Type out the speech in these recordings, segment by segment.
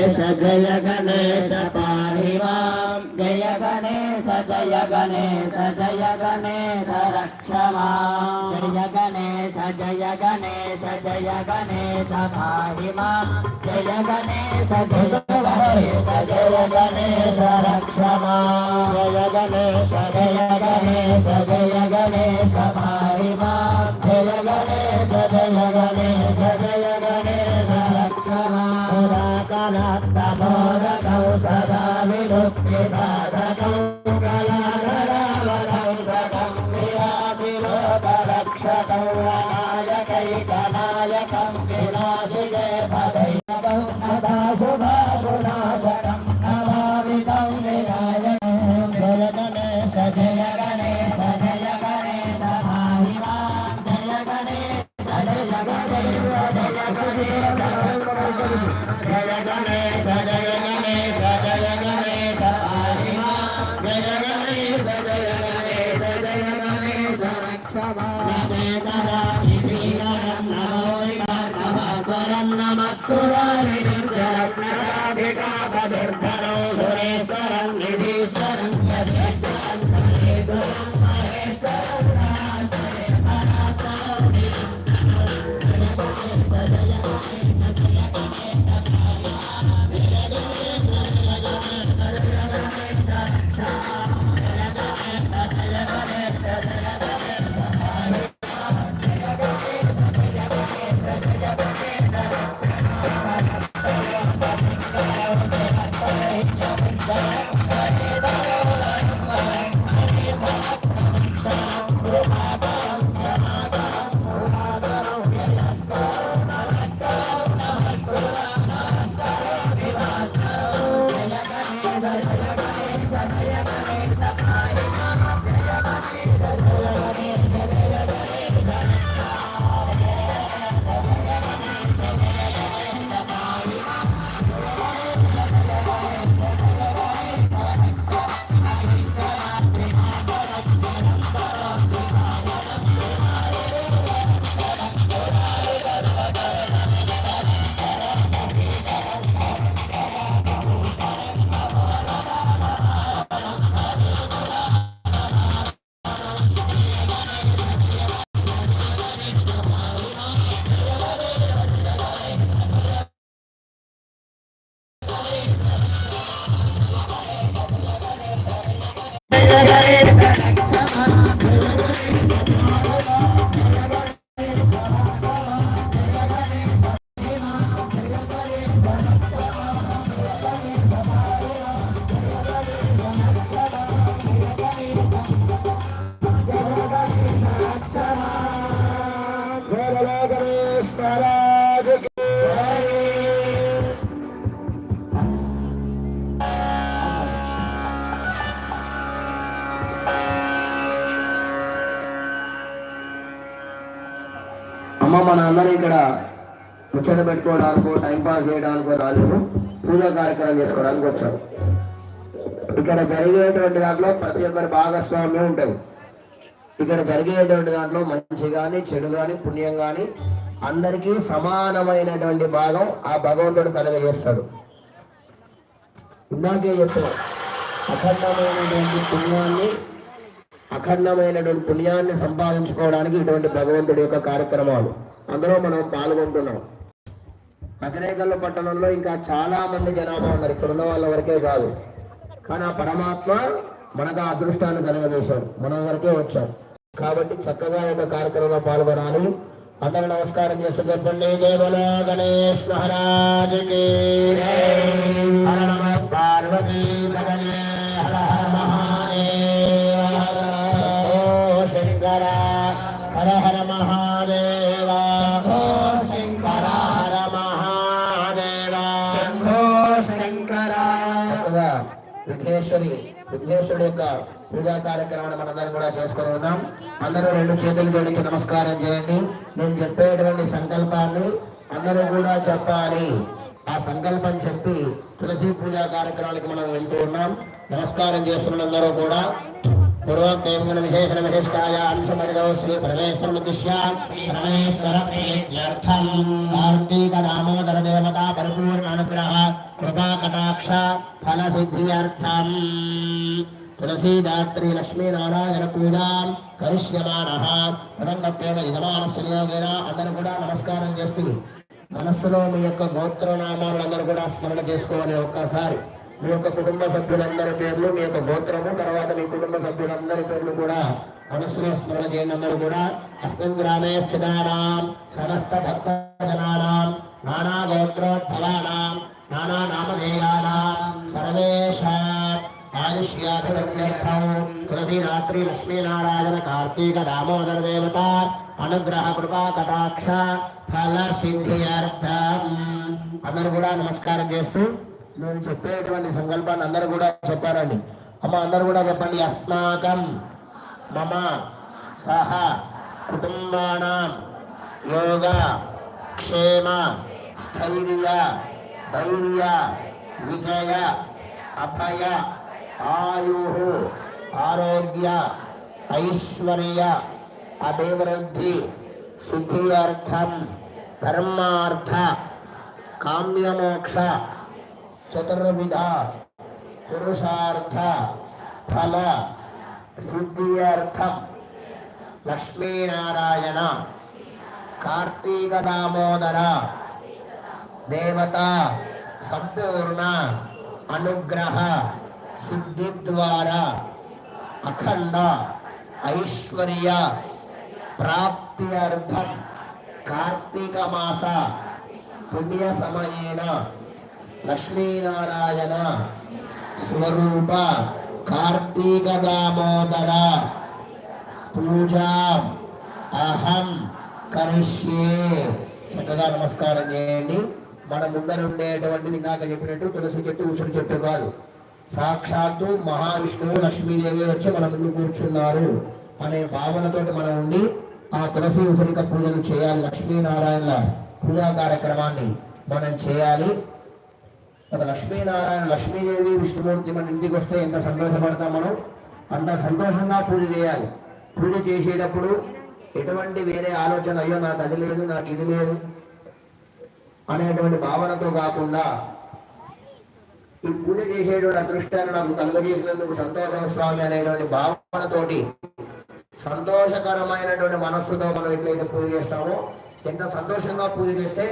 गणेश, जय गणेश पाहि जय गणेश जय गणेश जय गणेश रक्ष जय गणेश जय गणेश जय गणेश पाहि जय गणेश जय गणेश जय गणेश रक्ष जय गणेश जय गणेश जय गणेश సజగనే సజగ I got it. పెట్టుకోవడానికో టైం పాస్ చేయడానికో రాలేదు. పూజా కార్యక్రమం చేసుకోవడానికి వచ్చారు. ఇక్కడ జరిగేటువంటి దాంట్లో ప్రతి ఒక్కరి భాగస్వామ్యం ఉంటుంది. ఇక్కడ జరిగేటువంటి దాంట్లో మంచి కానీ చెడు కానీ పుణ్యం కానీ అందరికీ సమానమైనటువంటి భాగం ఆ భగవంతుడు కలుగజేస్తాడు. ఇందాకే చెప్తాం అఖండమైనటువంటి పుణ్యాన్ని అఖండమైనటువంటి పుణ్యాన్ని సంపాదించుకోవడానికి ఇటువంటి భగవంతుడి యొక్క కార్యక్రమాలు. అందులో మనం పాల్గొంటున్నాం. నగరేకల్ల పట్టణంలో ఇంకా చాలా మంది జనాభా ఉన్నారు. ఇక్కడ ఉన్న వాళ్ళ వరకే కాదు. కానీ ఆ పరమాత్మ మనకు అదృష్టాన్ని కలగజేశాడు. మనం వరకే వచ్చాడు కాబట్టి చక్కగా ఒక యొక్క కార్యక్రమంలో పాల్గొనాలి. అందరూ నమస్కారం చేస్తూ చెప్పండి. దేవల గణేష్ మహారాజుకి. హర నమ పార్వతీ విఘ్నేశ్వరుడు యొక్క పూజా కార్యక్రమాన్ని మనందరం కూడా చేసుకుని ఉన్నాం. అందరూ రెండు చేతులు జోడించి నమస్కారం చేయండి. నేను చెప్పేటువంటి సంకల్పాన్ని అందరూ కూడా చెప్పాలి. ఆ సంకల్పం చెప్పి తులసి పూజా కార్యక్రమానికి మనం వెళ్తూ ఉన్నాం. నమస్కారం చేస్తున్న అందరూ కూడా. పూర్వోక్తేంగన విశేషణ విశిష్టాయ అంశమరిదో శ్రీ పరమేశ్వర దిశ్య పరమేశ్వర ప్రీత్యర్థం కార్తీక దామోదర దేవత పరిపూర్ణ అనుగ్రహ కృపాకటాక్ష ఫలసిద్ధ్యర్థం తులసీదాత్రి లక్ష్మీనారాయణ పూజాం కరిష్యమాణ ప్రదండప్రేమ యజమానస్సు నియోగేన అందరూ కూడా నమస్కారం చేస్తూ మనస్సులో మీ యొక్క గోత్రనామాలను అందరూ కూడా స్మరణ చేసుకోవాలి ఒక్కసారి. మీ యొక్క కుటుంబ సభ్యులందరి పేర్లు మీ యొక్క గోత్రము తర్వాత మీ కుటుంబ సభ్యులందరి పేర్లు కూడా మనస్సులో స్మరణ చేయండి అందరూ కూడా. అస్మిన్ గ్రామే స్థితానాం సమస్త భక్త జనానాం నానా గోత్రోద్భవానాం నానా నామధేయానాం సర్వేషాం ఆయుష్యాభివృద్ధ్యర్థం. తులసీరాత్రి లక్ష్మీనారాయణ కార్తీక దామోదర దేవత అనుగ్రహ కృపా కటాక్ష ఫల సిద్ధ్యర్థం అందరూ కూడా నమస్కారం చేస్తూ నేను చెప్పేటువంటి సంకల్పాన్ని అందరూ కూడా చెప్పారండి. అమ్మ అందరూ కూడా చెప్పండి. అస్మాకం మమ సహ కుటుంబానాం యోగ క్షేమ స్థైర్య ధైర్య విజయ అభయ ఆయు ఆరోగ్య ఐశ్వర్య అభివృద్ధి సిద్ధియర్థం ధర్మార్థ కామ్యమోక్ష చతుర్విధ పురుషార్థ ఫల సిద్ధియర్థం లక్ష్మీనారాయణ కార్తీక దామోదర దేవత సంపూర్ణ అనుగ్రహ సిద్ధి ద్వారా అఖండ ఐశ్వర్య ప్రాప్త్యర్థం కార్తీక మాస పుణ్య సమయేన లక్ష్మీనారాయణ స్వరూప కార్తీక దామోదర పూజా అహం కరిష్యే. చక్కగా నమస్కారం చేయండి. మన ముందర ఉండేటువంటి ఇందాక చెప్పినట్టు తులసి చెట్టు ఉసిరి చెట్టు కాదు. సాక్షాత్తు మహావిష్ణువు లక్ష్మీదేవి వచ్చి మన ముందు కూర్చున్నారు. అనే భావనతోటి మనం ఉండి ఆ తులసి ఉసిరిక పూజలు చేయాలి. లక్ష్మీనారాయణ పూజా కార్యక్రమాన్ని మనం చేయాలి. ఒక లక్ష్మీనారాయణ లక్ష్మీదేవి విష్ణుమూర్తి మన ఇంటికి వస్తే ఎంత సంతోషపడతాం మనం? అంత సంతోషంగా పూజ చేయాలి. పూజ చేసేటప్పుడు ఎటువంటి వేరే ఆలోచన అయ్యో నాకు అది లేదు నాకు ఇది లేదు అనేటువంటి భావనతో కాకుండా ఈ పూజ చేసేటువంటి అదృష్టాన్ని నాకు కలుగజేసినందుకు సంతోషం స్వామి అనేటువంటి భావనతోటి సంతోషకరమైనటువంటి మనస్సుతో మనం ఎట్లయితే పూజ చేస్తామో ఎంత సంతోషంగా పూజ చేస్తే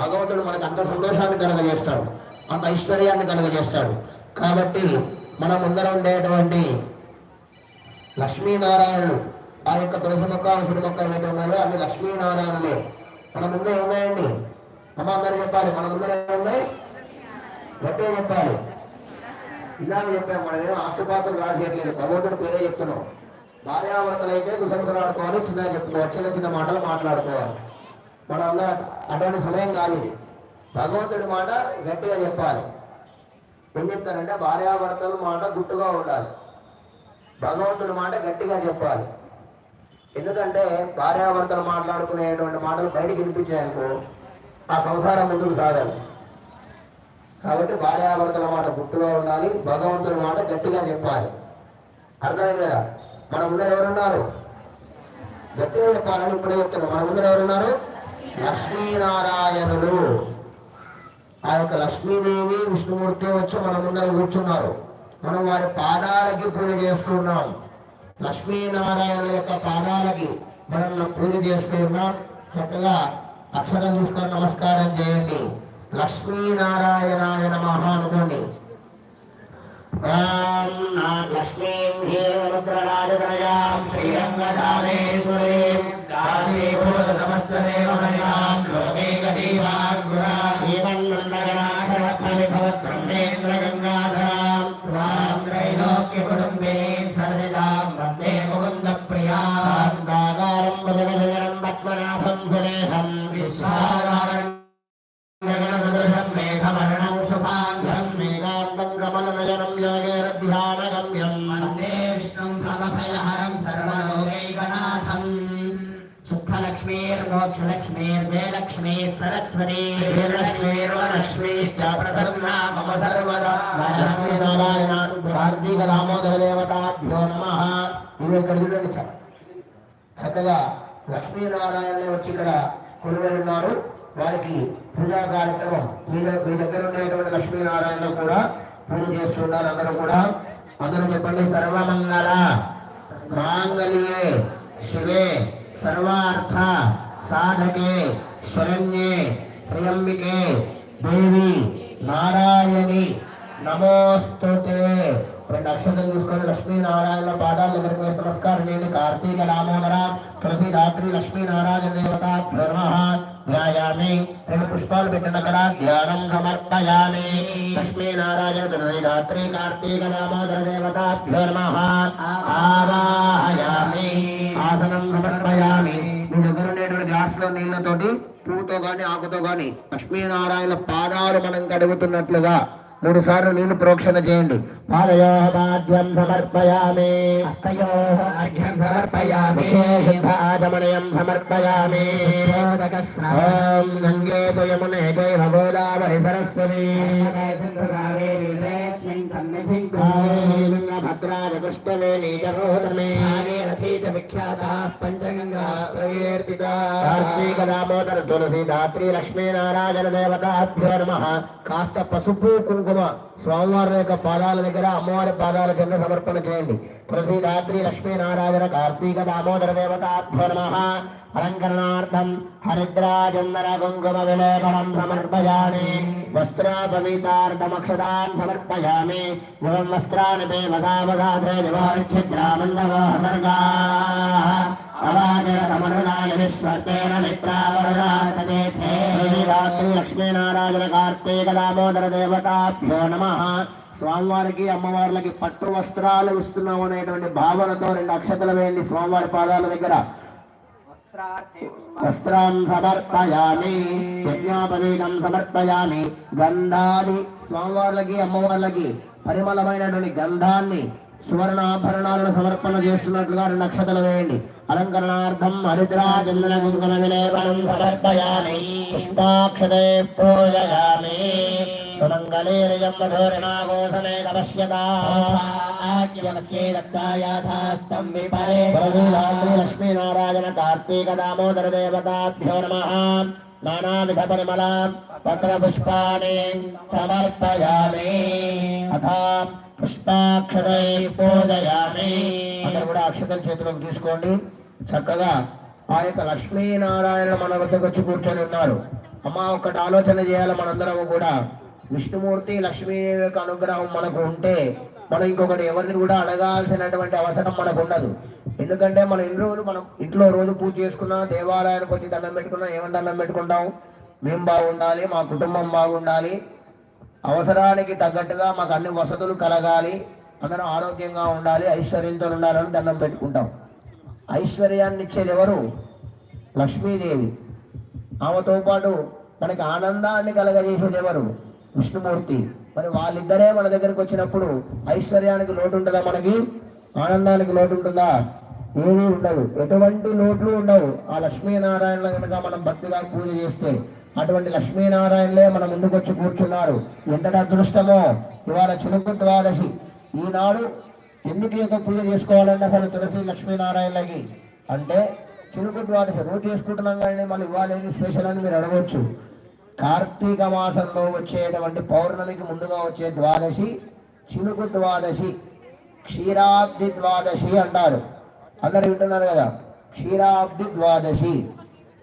భగవంతుడు మనకు అంత సంతోషాన్ని కలగజేస్తాడు. అంత ఐశ్వర్యాన్ని కలుగజేస్తాడు. కాబట్టి మన ముందర ఉండేటువంటి లక్ష్మీనారాయణులు ఆ యొక్క తులసి మొక్క ఉసిరి మొక్క ఏవైతే ఉన్నాయో అవి లక్ష్మీనారాయణులే. మన ముందే ఉన్నాయండి. అమ్మ అందరూ చెప్పాలి మన ముందర ఏమున్నాయి గట్టిగా చెప్పాలి. ఇలాగ చెప్పాము మనం ఏమో ఆస్తిపాత్రలు రాసేయట్లేదు భగవంతుడు పేరే చెప్తున్నాం. భార్యాభర్తలు అయితే ఆడుకోవాలి చిన్నగా చెప్పుకోవాలి చిన్న చిన్న మాటలు మాట్లాడుకోవాలి. మనం అందరం అటువంటి సమయం కాదు భగవంతుడి మాట గట్టిగా చెప్పాలి. ఏం చెప్తారంటే భార్యాభర్తల మాట గుట్టుగా ఉండాలి. భగవంతుడి మాట గట్టిగా చెప్పాలి. ఎందుకంటే భార్యాభర్తలు మాట్లాడుకునేటువంటి మాటలు బయటికి వినిపించాయనుకో ఆ సంసారం ముందుకు సాగాలి కాబట్టి భార్యాభర్తల మాట గుట్టుగా ఉండాలి భగవంతుడి మాట గట్టిగా చెప్పాలి. అర్థమైంది కదా? మన ముందర ఎవరున్నారు? గట్టిగా చెప్పాలని ఇప్పుడే చెప్తున్నారు మన ముందర ఎవరున్నారు? లక్ష్మీనారాయణుడు ఆ యొక్క లక్ష్మీదేవి విష్ణుమూర్తి వచ్చి మన ముందర కూర్చున్నారు. మనం వారి పాదాలకి పూజ చేస్తున్నాం లక్ష్మీనారాయణ యొక్క పాదాలకి మనం పూజ చేస్తున్నాం చక్కగా అక్షరం తీసుకొని నమస్కారం చేయండి. లక్ష్మీనారాయణాయ నమః అనుకోండి. లక్ష్మీం హీరముద్రరాజతనయాం శ్రీరంగధామేశ్వరీం చక్కగా. లక్ష్మీనారాయణ వచ్చి ఇక్కడ కొలువై ఉన్నారు వారికి పూజా కార్యక్రమం మీ దగ్గర మీ దగ్గర ఉండేటువంటి లక్ష్మీనారాయణ కూడా పూజ చేస్తున్నారు అందరూ కూడా. అందరూ చెప్పండి సర్వమంగళ మాంగళ్యే శివే సర్వార్థ సాధకే శరణ్యే ప్రియంబికే దేవి నారాయణి నమోస్తుతే. రెండు అక్షతలు చూసుకొని లక్ష్మీనారాయణ పాదాల దగ్గరికి వేసి నమస్కారం నేను కార్తీక దామోదర తులసి రాత్రి లక్ష్మీనారాయణ దేవత నమః ధ్యాయామి రెండు పుష్పాలు పెట్టిన అక్కడ ధ్యానం సమర్పయామి లక్ష్మీనారాయణ తులసి రాత్రి కార్తీక దామోదర దేవత నమః ఆవాహయామి ఆసనం సమర్పయామి మీ దగ్గర ఉండేటువంటి గ్లాస్లో నీళ్ళతోటి పువ్వుతో గాని ఆకుతో గాని లక్ష్మీనారాయణ పాదాలు మనం కడుగుతున్నట్లుగా మూడు సార్లు నీళ్ళు ప్రోక్షణ చేయండి. పాదయో పాద్యం సమర్పయామి. హస్తయోః అర్ఘ్యం సమర్పయామి. శుద్ధ ఆచమనయం సమర్పయామి. ఓం గంగే యమునే చైవ గోదావరి సరస్వతి. కృష్ణవేణీ జగోదమే రథీత విఖ్యాత పంచగంగా ప్రకీర్తిత కార్తీక దామోదర తులసి దాత్రి లక్ష్మీనారాయణ దేవతాభ్యో నమ. కాస్త పసుపు కుంకుమ స్వామివారి యొక్క పాదాల దగ్గర అమ్మవారి పాదాల కింద సమర్పణ చేయండి. తులసి రాత్రి లక్ష్మీనారాయణ కార్తీక దామోదర దేవతాభ్యో నమ. అలంకరణార్థం హరిద్రాచందన కుంకుమ విలేపనం సమర్పయామి. వస్త్రాపవీతార్థమక్షదాన్ సమర్పయామి. యువం వస్త్రాన్ని తే వసావసాధే దివాక్షిద్రామండవో సర్గా. అవాదిరతమరుదాని విశ్వర్తేన మిత్రావరుణాచచేతే రాత్రి లక్ష్మీనారాయణ కార్తీక దామోదర దేవతాభ్యో నమ. స్వామివారికి అమ్మవార్లకి పట్టు వస్త్రాలు ఇస్తున్నాం అనేటువంటి భావనతో రెండు అక్షతలు వేయండి స్వామివారి పాదాల దగ్గర. వస్త్రం సమర్పయామి యజ్ఞాపవీతం సమర్పయామి గంధాది స్వామివార్లకి అమ్మవార్లకి పరిమళమైనటువంటి గంధాన్ని సువర్ణాభరణాలను సమర్పణ చేస్తున్నట్లుగా రెండు నక్షతలు వేయండి. పశ్యతా ఆజ్ఞమస్యేదత్తాయాథాస్తం విపరే వరదీరాత్రి లక్ష్మీనారాయణ కార్తీక దామోదర దేవతాభ్యో నమ నానావిధ పరిమళ పత్ర పుష్పాణి సమర్పయామి అథ పుష్పాక్షరై పూజయామి అందరు కూడా అక్షతలు చేతిలోకి తీసుకోండి। చక్కగా ఆ యొక్క లక్ష్మీనారాయణ మన వద్దకు వచ్చి కూర్చొని ఉన్నారు. అమ్మ ఒకటి ఆలోచన చేయాలి మనందరము కూడా. విష్ణుమూర్తి లక్ష్మీదేవి యొక్క అనుగ్రహం మనకు ఉంటే మనం ఇంకొకటి ఎవరిని కూడా అడగాల్సినటువంటి అవసరం మనకు ఉండదు. ఎందుకంటే మన ఇంట్లో మనం ఇంట్లో రోజు పూజ చేసుకున్నా దేవాలయానికి వచ్చి దండం పెట్టుకున్నా ఏమని దండం పెట్టుకుంటాం? మేము బాగుండాలి మా కుటుంబం బాగుండాలి. అవసరానికి తగ్గట్టుగా మాకు అన్ని వసతులు కలగాలి. అందరం ఆరోగ్యంగా ఉండాలి ఐశ్వర్యంతో ఉండాలని దండం పెట్టుకుంటాం. ఐశ్వర్యాన్ని ఇచ్చేది ఎవరు లక్ష్మీదేవి. ఆమెతో పాటు మనకి ఆనందాన్ని కలగజేసేది ఎవరు విష్ణుమూర్తి. మరి వాళ్ళిద్దరే మన దగ్గరకు వచ్చినప్పుడు ఐశ్వర్యానికి లోటు ఉంటుందా మనకి? ఆనందానికి లోటు ఉంటుందా ఏమీ ఉండదు. ఎటువంటి లోట్లు ఉండవు. ఆ లక్ష్మీనారాయణ కనుక మనం భక్తిగా పూజ చేస్తే అటువంటి లక్ష్మీనారాయణలే మన ముందుకు వచ్చి కూర్చున్నారు. ఎంతటి అదృష్టమో! ఇవాళ చిలుకు ద్వాదశి. ఈనాడు ఎందుకు ఈ యొక్క పూజ చేసుకోవాలంటే అసలు తులసి లక్ష్మీనారాయణలకి అంటే చిలుకు ద్వాదశి రోజు చేసుకుంటున్నాం కానీ మళ్ళీ ఇవాళ స్పెషల్ అని మీరు అడగవచ్చు కార్తీక మాసంలో వచ్చేటువంటి పౌర్ణమికి ముందుగా వచ్చే ద్వాదశి చిలుకు ద్వాదశి క్షీరాబ్ది ద్వాదశి అంటారు. అందరు వింటున్నారు కదా? క్షీరాబ్ది ద్వాదశి.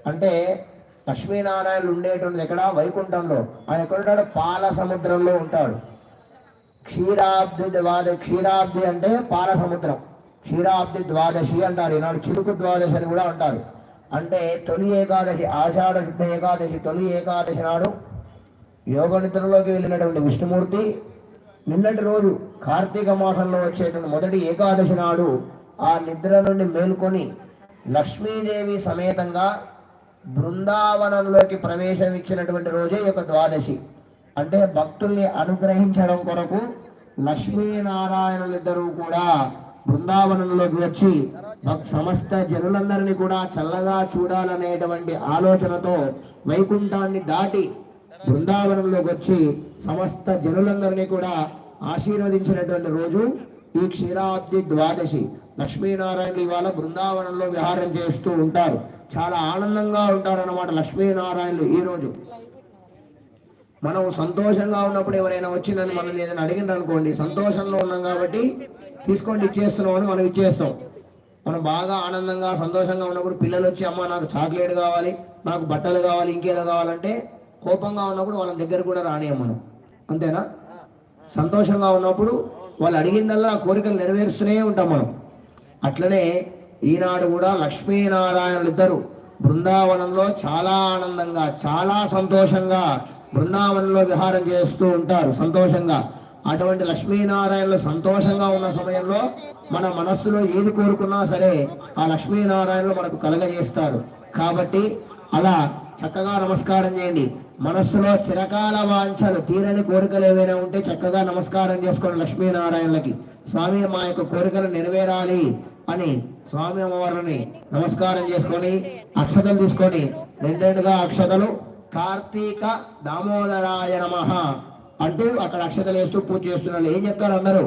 అంటే లక్ష్మీనారాయణులు ఉండేటువంటిది ఎక్కడ? వైకుంఠంలో. ఆయన ఎక్కడ ఉంటాడు? పాల సముద్రంలో ఉంటాడు. క్షీరాబ్ది ద్వాద క్షీరాబ్ది అంటే పాల సముద్రం క్షీరాబ్ది ద్వాదశి అంటారు. ఈనాడు చిలుకు ద్వాదశి అని కూడా అంటారు. అంటే తొలి ఏకాదశి ఆషాఢ శుద్ధ ఏకాదశి తొలి ఏకాదశి నాడు యోగ నిద్రలోకి వెళ్ళినటువంటి విష్ణుమూర్తి నిన్నటి రోజు కార్తీక మాసంలో వచ్చేటువంటి మొదటి ఏకాదశి నాడు ఆ నిద్ర నుండి మేల్కొని లక్ష్మీదేవి సమేతంగా బృందావనంలోకి ప్రవేశం ఇచ్చినటువంటి రోజే యొక్క ద్వాదశి. అంటే భక్తుల్ని అనుగ్రహించడం కొరకు లక్ష్మీనారాయణులిద్దరూ కూడా బృందావనంలోకి వచ్చి సమస్త జనులందరినీ కూడా చల్లగా చూడాలనేటువంటి ఆలోచనతో వైకుంఠాన్ని దాటి బృందావనంలోకి వచ్చి సమస్త జనులందరినీ కూడా ఆశీర్వదించినటువంటి రోజు ఈ క్షీరాబ్ది ద్వాదశి. లక్ష్మీనారాయణులు ఇవాళ బృందావనంలో విహారం చేస్తూ ఉంటారు. చాలా ఆనందంగా ఉంటారన్నమాట లక్ష్మీనారాయణులు ఈ రోజు. మనం సంతోషంగా ఉన్నప్పుడు ఎవరైనా వచ్చి నన్ను మనల్ని ఏదైనా అడిగిండ్రు అనుకోండి సంతోషంలో ఉన్నాం కాబట్టి తీసుకోండి ఇచ్చేస్తున్నాం అని మనం ఇచ్చేస్తాం. మనం బాగా ఆనందంగా సంతోషంగా ఉన్నప్పుడు పిల్లలు వచ్చి అమ్మ నాకు చాక్లెట్ కావాలి నాకు బట్టలు కావాలి ఇంకేదో కావాలంటే కోపంగా ఉన్నప్పుడు వాళ్ళ దగ్గర కూడా రానియం మనం. అంతేనా? సంతోషంగా ఉన్నప్పుడు వాళ్ళు అడిగిందల్లా ఆ కోరికలు నెరవేరుస్తూనే ఉంటాం మనం. అట్లనే ఈనాడు కూడా లక్ష్మీనారాయణులు ఇద్దరు బృందావనంలో చాలా ఆనందంగా చాలా సంతోషంగా బృందావనంలో విహారం చేస్తూ ఉంటారు సంతోషంగా. అటువంటి లక్ష్మీనారాయణలు సంతోషంగా ఉన్న సమయంలో మన మనస్సులో ఏది కోరుకున్నా సరే ఆ లక్ష్మీనారాయణలు మనకు కలగజేస్తారు. కాబట్టి అలా చక్కగా నమస్కారం చేయండి. మనస్సులో చిరకాల వాంఛలు తీరని కోరికలు ఏవైనా ఉంటే చక్కగా నమస్కారం చేసుకోండి లక్ష్మీనారాయణలకి. స్వామి మా యొక్క కోరికలు నెరవేరాలి అని స్వామి అమ్మవారిని నమస్కారం చేసుకొని అక్షతలు తీసుకొని రెండేండుగా అక్షతలు కార్తీక దామోదరాయ నమః అంటూ అక్కడ అక్షతలు వేస్తూ పూజ చేస్తున్నాను ఏం చెప్తారు అందరూ?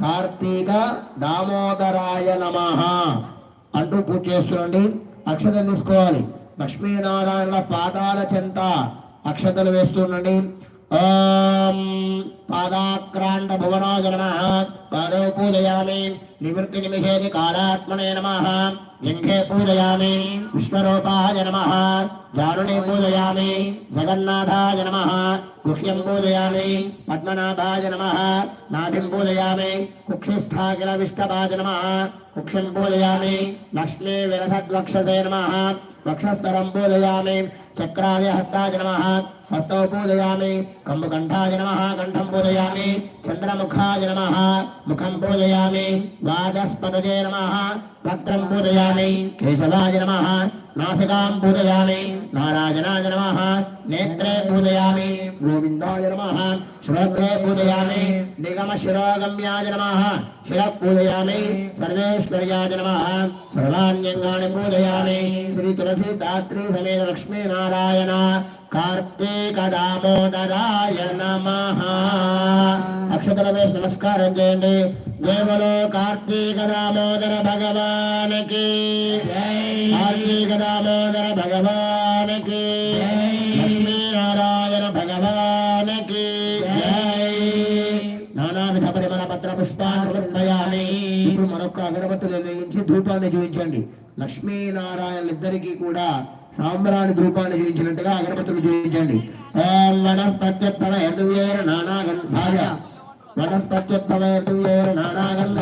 కార్తీక దామోదరాయ నమః అంటూ పూజ చేస్తుండండి అక్షతలు తీసుకోవాలి. లక్ష్మీనారాయణ పాదాల చెంత అక్షతలు వేస్తుండండి ఓం పాదాక్రాంత భువనాయ నమ పాదౌ పూజయామి నివృత్తి నిమిషేది కాళాత్మనే నమ జంఘే పూజయామి విశ్వరూపాయ నమ జానునే పూజయామి జగన్నాథాయ నమ గుహ్యం పూజయామి పద్మనాభాయ నమ నాభిం పూజయామి కుక్షిస్థాకిల విష్టభాయ నమ కుక్షం పూజయామి లక్ష్మీ విరసద్వక్షసే నమ వక్షస్థరం పూజయామి చక్రాయ హస్తాయ నమ హస్తౌ పూజయామి కంబుకంఠాయ నమ కంఠం పూజయామి చంద్రముఖాయ నమ ముఖం పూజయామి వాచస్పదే నమ వక్త్రం పూజయామి కేశవాయ నమ నాసికాం పూజయామి నారాజనాయ నమ నేత్రే పూజయామి గోవిందాయ నమ శ్రోత్రే పూజయామి నిగమ శిరోగమ్యాయ నమ శిర పూజయామి సర్వేశ్వర్యాయ నమ సర్వాణ్యంగాని పూజయామి శ్రీ తులసి దాత్రి సమేత లక్ష్మీ నారాయణ కార్తీక దామోదరాయ నమ అక్షతల వేసి నమస్కారం చేయండి. దేవులో కార్తీక దామోదర భగవానికి కార్తీక దామోదర భగవానికి లక్ష్మీనారాయణ భగవానికి జై నానావిధ పరిమళ పత్ర పుష్పాన్ని ఇప్పుడు మరొక అగరబత్తులు వెలిగించి ధూపాన్ని చూపించండి లక్ష్మీనారాయణ ఇద్దరికి కూడా సాంబ్రాణి ధూపాన్ని చూపించినట్టుగా అగరబత్తులు చూపించండి ఓం వనస్పత్యుత్తమ యదువేర నానాగంధాయ వనస్పత్యుత్తమ యదువేర నానాగన్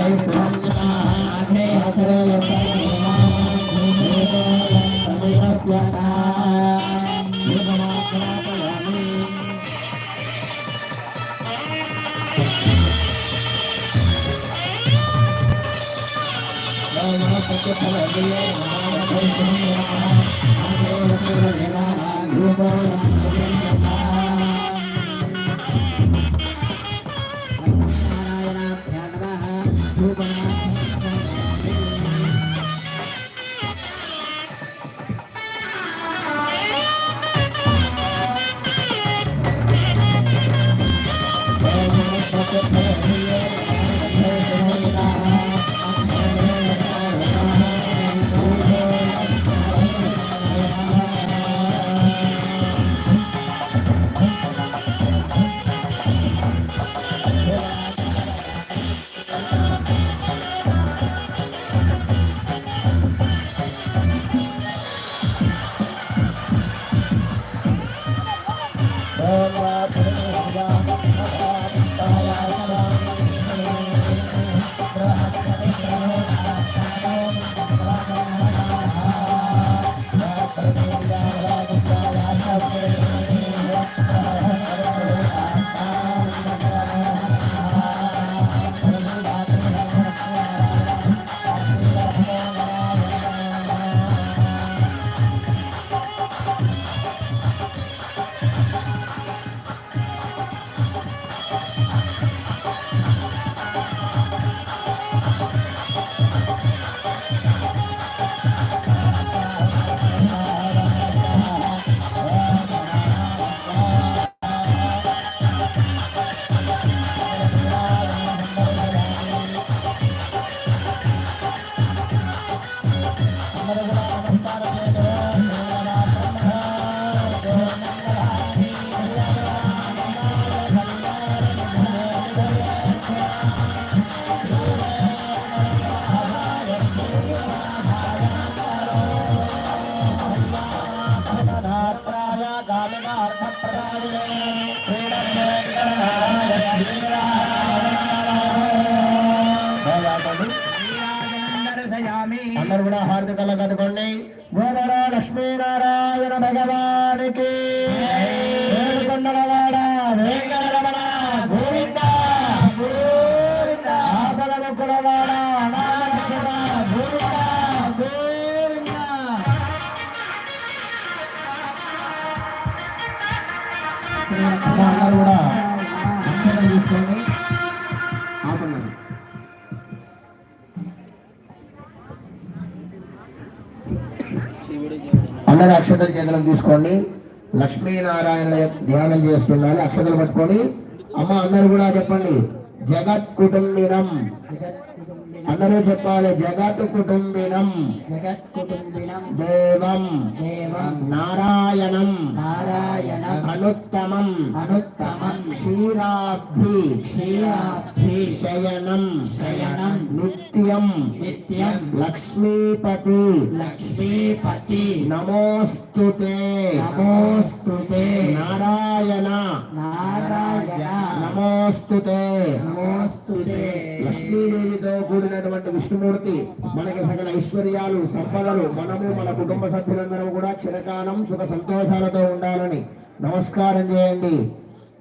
అందరూ కూడా అక్షరం తీసుకోండి ఆపన్నారు అందరు అక్షతలు చేతులకు తీసుకోండి. లక్ష్మీనారాయణ ధ్యానం చేస్తున్నారు. అక్షతలు పట్టుకొని. అమ్మ అందరు కూడా చెప్పండి. జగత్ కుటుంబినం అందరూ చెప్పాలి జగత్ కుటుంబినం. జగత్ కుటుంబినం. దేవం. దేవం. నారాయణం. నారాయణం. అనుత్తమం. అనుత్తమం. క్షీరాబ్ధి. క్షీరాబ్ధి. శయనం. శయనం. నిత్యం. నిత్యం. లక్ష్మీపతి. లక్ష్మీపతి. నమోస్తుతే. నమోస్తుతే. నారాయణ. నారాయణ. నమోస్తుతే. నమోస్తుతే. లక్ష్మీదేవితో కూడినటువంటి విష్ణుమూర్తి మనకి సకల ఐశ్వర్యాలు సంపదలు మనము మన కుటుంబ సభ్యులందరూ కూడా చిరకాలం సుఖ సంతోషాలతో ఉండాలని నమస్కారం చేయండి.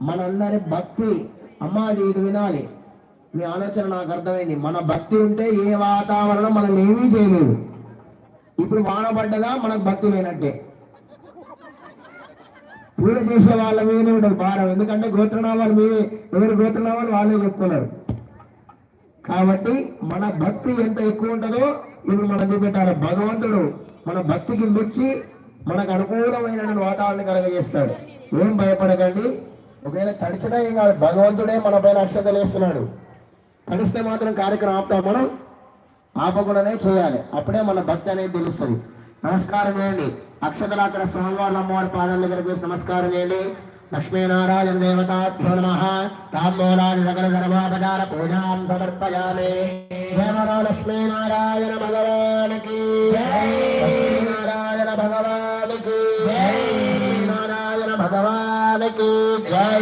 మనందరి భక్తి అమ్మా ఇది వినాలి. మీ ఆలోచన నాకు అర్థమైంది. మన భక్తి ఉంటే ఏ వాతావరణం మనం ఏమీ చేయలేదు. ఇప్పుడు వాన పడ్డదా? మనకు భక్తి లేనట్టే. పూజ చేసే వాళ్ళ మీదనే ఉంటుంది భారం. ఎందుకంటే గోత్రనామాలు మీదే ఎవరి గోత్రనామాలు వాళ్ళే చెప్తున్నారు. కాబట్టి మన భక్తి ఎంత ఎక్కువ ఉంటుందో ఇప్పుడు మనం చూపెట్టాలి. భగవంతుడు మన భక్తికి మెచ్చి మనకు అనుకూలమైన వాతావరణం కలగజేస్తాడు. ఏం భయపడకండి. ఒకవేళ తడిచినా ఏం కాదు. భగవంతుడే మన పైన అక్షతలు వేస్తున్నాడు. తడిస్తే మాత్రం కార్యక్రమం ఆపుతాం మనం. ఆపకుండానే చేయాలి. అప్పుడే మన భక్తి అనేది తెలుస్తుంది. నమస్కారం చేయండి. అక్షతలు అక్కడ స్వామివారి అమ్మవారి పాదాల దగ్గరకు నమస్కారం చేయండి. లక్ష్మీనారాయణ దేవతాభ్యో నమ తాంబూలాది సకల సర్వాపచార పూజాం సమర్పయామి దేవరా లక్ష్మీనారాయణ భగవానికి లక్ష్మీనారాయణ భగవానికి నారాయణ భగవానికి జై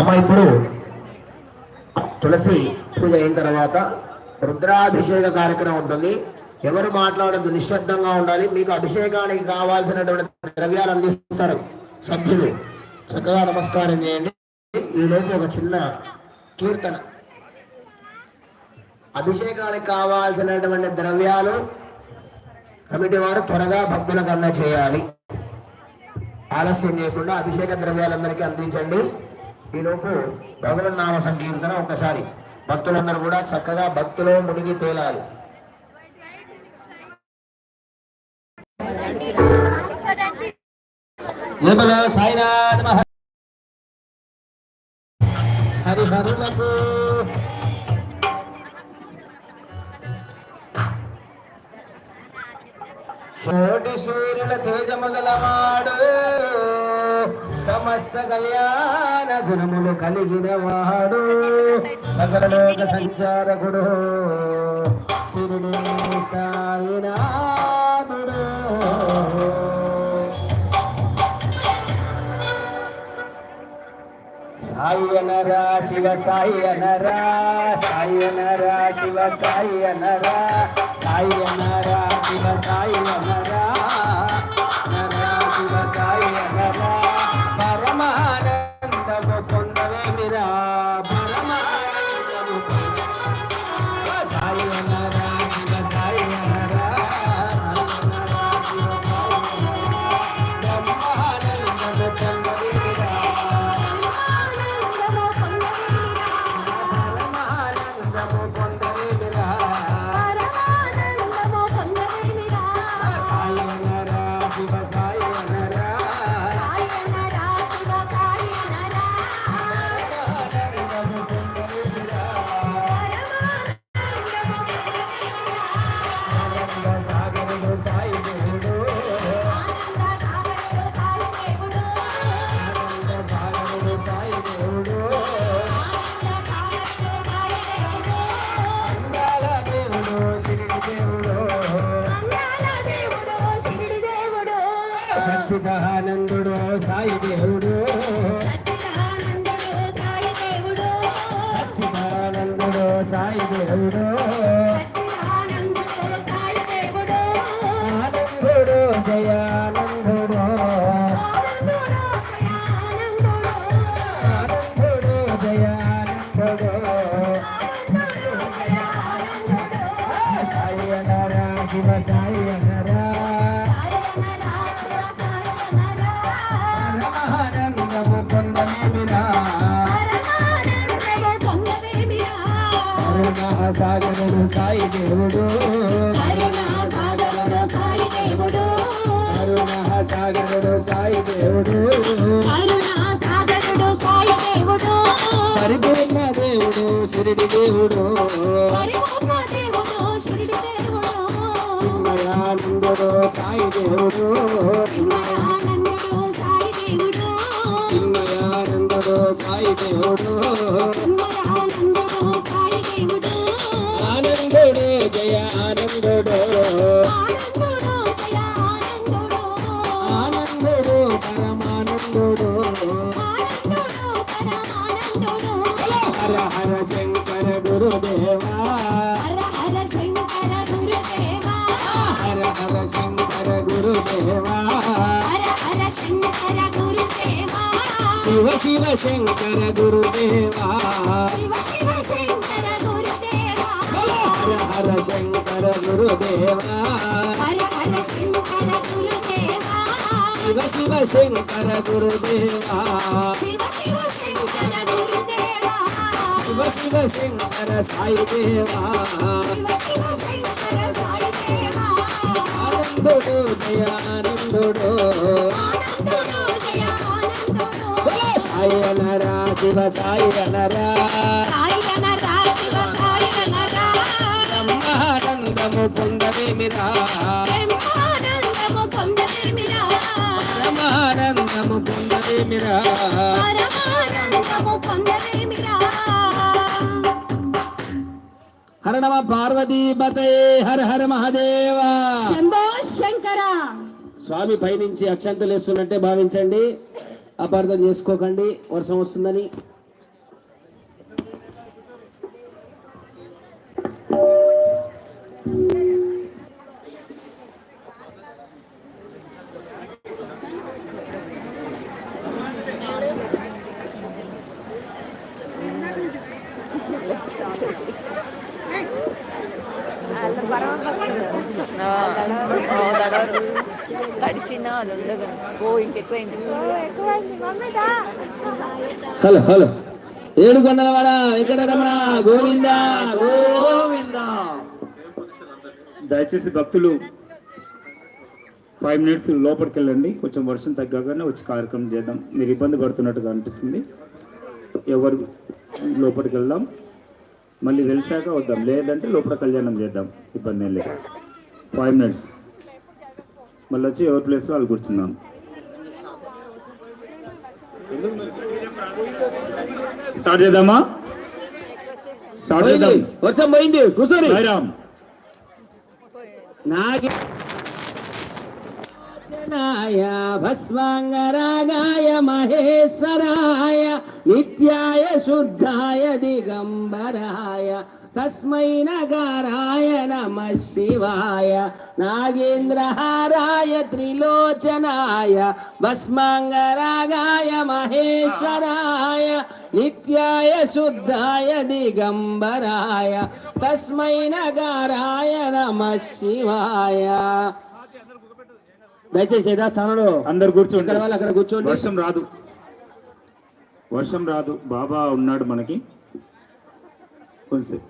అమ్మ ఇప్పుడు తులసి పూజ అయిన తర్వాత రుద్రాభిషేక కార్యక్రమం ఉంటుంది. ఎవరు మాట్లాడద్దు నిశ్శబ్దంగా ఉండాలి. మీకు అభిషేకానికి కావాల్సినటువంటి ద్రవ్యాలు అందిస్తారు సభ్యులు. చక్కగా నమస్కారం చేయండి. ఈలోపు ఒక చిన్న కీర్తన. అభిషేకానికి కావాల్సినటువంటి ద్రవ్యాలు కమిటీ వారు త్వరగా భక్తుల కన్నా చేయాలి ఆలస్యం చేయకుండా అభిషేక ద్రవ్యాలందరికీ అందించండి. ఈలోపు భగవన్ నామ సంకీర్తన ఒకసారి. భక్తులందరూ కూడా చక్కగా భక్తులు మునిగి తేలాలి. జబల సాయినాథ్ హరిహరులకు. కోటి సూర్యుల తేజమగలవాడు. సమస్త కళ్యాణ గుణములు కలిగిన వాడు. సకల లోక సంచారకుడు. శిరుడు సాయినాథుడు. సాయనరా శివ సాయనరా సాయనరా శివ సాయనరా సాయనరా శివ సాయనరా నరా శివ సాయనరా అనరా. దేవుడు. కరుణాసాగరుడు సాయి దేవుడు. పరిపూర్ణ దేవుడు శిరిడి దేవుడు. చిన్మయానందుడు సాయి దేవుడు. చిన్మయానందుడు సాయి దేవుడు. శంకర గురుదేవా. హర హర శంకర గురుదేవా. శివ శివ శంకర గురుదేవా. శివ శివ శంకర సాయి దేవా. ఆనందుడు దయానందుడు. సాయి అనరా శివ సాయి అనరా బ్రహ్మానందము పొందవేమిరా పరమానందము పొందవేమిరా హర నమ పార్వతీ బతయే హర హర మహాదేవా. శంభో శంకర. స్వామి పైనుంచి అక్షంతలు వేస్తున్నట్టే భావించండి. అపార్థం చేసుకోకండి వర్షం వస్తుందని. కడిచిన అది ఉండదు. ఓ ఇంకెక్కువ హలో హలో. ఏడు కొండలవాడ రమణ గోవింద గోవింద. దయచేసి భక్తులు ఫైవ్ మినిట్స్ లోపలికి వెళ్ళండి కొంచెం వర్షం తగ్గాకనే వచ్చి కార్యక్రమం చేద్దాం. మీరు ఇబ్బంది పడుతున్నట్టుగా అనిపిస్తుంది. ఎవరు లోపలికి వెళ్దాం మళ్ళీ వెలిసాక వద్దాం. లేదంటే లోపల కళ్యాణం చేద్దాం. ఇబ్బంది ఏం లేదు. Five minutes. మళ్ళీ వచ్చి ఎవరి ప్లేస్ వాళ్ళు కూర్చుందాం స్టార్ట్ చేద్దామా? స్టార్ట్ చేద్దాం. వర్షం పోయింది. కూర్చొని సాయిరామ్. నాగి నాయ భస్మాంగరాగాయ మహేశ్వరాయ నిత్యాయ శుద్ధాయ దిగంబరాయ. తస్మై నగారాయ నమ శివాయ నాగేంద్రహారాయ త్రిలోచనాయ. భస్మాంగరాగాయ మహేశ్వరాయ. నిత్యాయ శుద్ధాయ దిగంబరాయ. తస్మై నగారాయ నమ శివాయ దయచేసి యథాస్థానంలో అందరు కూర్చోండి. ఇక్కడ వాళ్ళు అక్కడ కూర్చోండి. వర్షం రాదు. వర్షం రాదు. బాబా ఉన్నాడు మనకి. కొంచెం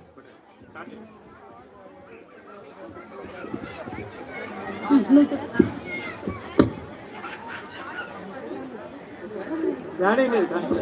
うん、もう一。誰に誰に